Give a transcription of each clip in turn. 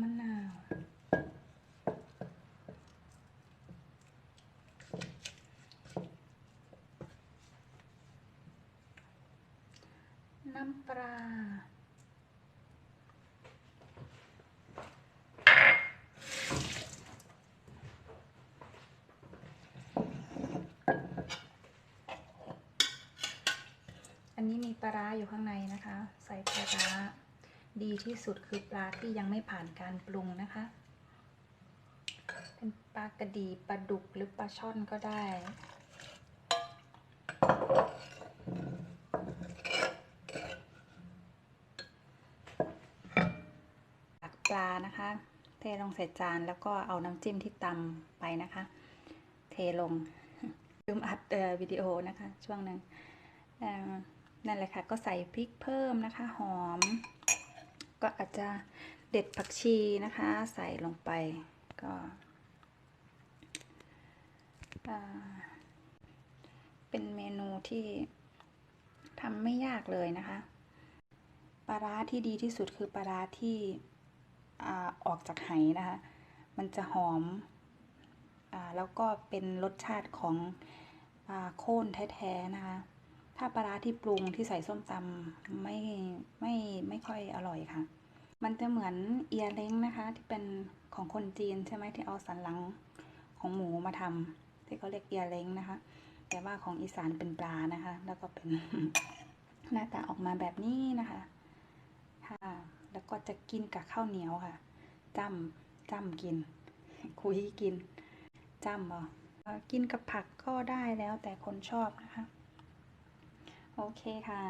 มะนาว น้ำปลาอันนี้มีปลาร้าอยู่ข้างในนะคะ ใส่ปลาร้า ดีที่สุดคือปลาที่ยังไม่ผ่านการปรุงนะคะ เป็นปลากระดีปลาดุกหรือปลาช่อนก็ได้ ตักปลานะคะ เทลงใส่จานแล้วก็เอาน้ำจิ้มที่ตำไปนะคะ เทลงลืมอัดเอ่อวิดีโอนะคะ ช่วงหนึ่งเอ่อนั่นแหละค่ะ ก็ใส่พริกเพิ่มนะคะ หอม จะเด็ดผักชีนะคะ ใส่ลงไปก็เป็นเมนูที่ทำไม่ยากเลยนะคะปลาร้าที่ดีที่สุดคือปลาร้าที่อออกจากไหนะคะ มันจะหอมอแล้วก็เป็นรสชาติของอโค่นแท้ๆนะคะ ถ้าปลาร้าที่ปรุงที่ใส่ส้มตำไม่ไม่ไม่ค่อยอร่อยค่ะ มันจะเหมือนเอียเล้งนะคะ ที่เป็นของคนจีนใช่ไหมที่เอาสันหลังของหมูมาทำที่เขาเรียกเอียเล้งนะคะ แต่ว่าของอีสานเป็นปลานะคะ แล้วก็เป็นหน้าตาออกมาแบบนี้นะคะค่ะแล้วก็จะกินกับข้าวเหนียวค่ะจ้ำจ้ำกิน คุยกินจ้ำเหรอกินกับผักก็ได้แล้วแต่คนชอบนะคะ โอเคค่ะ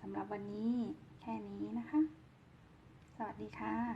สำหรับวันนี้แค่นี้นะคะ สวัสดีค่ะ